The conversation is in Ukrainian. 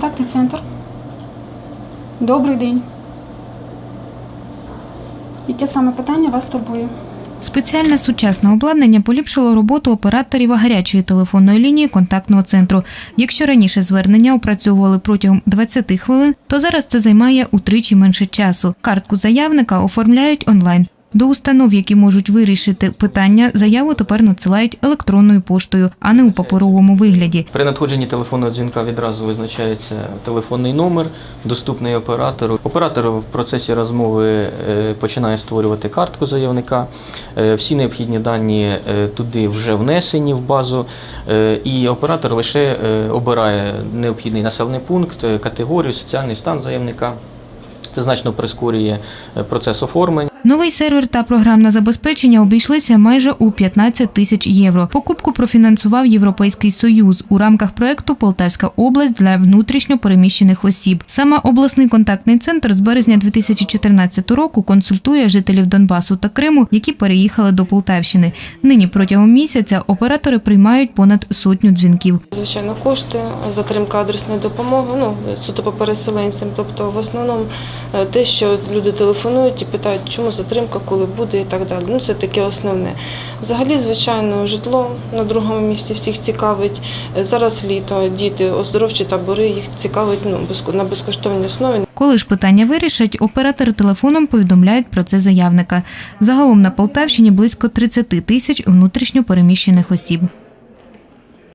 контактний центр. Добрий день. Яке саме питання вас турбує? Спеціальне сучасне обладнання поліпшило роботу операторів гарячої телефонної лінії контактного центру. Якщо раніше звернення опрацьовували протягом 20 хвилин, то зараз це займає утричі менше часу. Картку заявника оформляють онлайн. До установ, які можуть вирішити питання, заяву тепер надсилають електронною поштою, а не у паперовому вигляді. При надходженні телефонного дзвінка відразу визначається телефонний номер, доступний оператору. Оператор в процесі розмови е, починає створювати картку заявника. Е, Всі необхідні дані е, туди вже внесені в базу, і оператор лише обирає необхідний населений пункт, категорію, соціальний стан заявника. Це значно прискорює процес оформлення. Новий сервер та програмне забезпечення обійшлися майже у 15 тисяч євро. Покупку профінансував Європейський Союз у рамках проекту Полтавська область для внутрішньо переміщених осіб. Саме обласний контактний центр з березня 2014 року консультує жителів Донбасу та Криму, які переїхали до Полтавщини. Нині протягом місяця оператори приймають понад сотню дзвінків. Звичайно, кошти, затримка адресної допомоги, ну суто по переселенцям. Тобто, в основному е, те, що люди телефонують і питають, чому затримка, коли буде і так далі. Ну це таке основне. Взагалі, звичайно, житло на другому місці всіх цікавить. Зараз літо, діти, оздоровчі табори їх цікавить ну, на безкоштовній основі. Коли ж питання вирішать, оператори телефоном повідомляють про це заявника. Загалом на Полтавщині близько 30 тисяч внутрішньо переміщених осіб.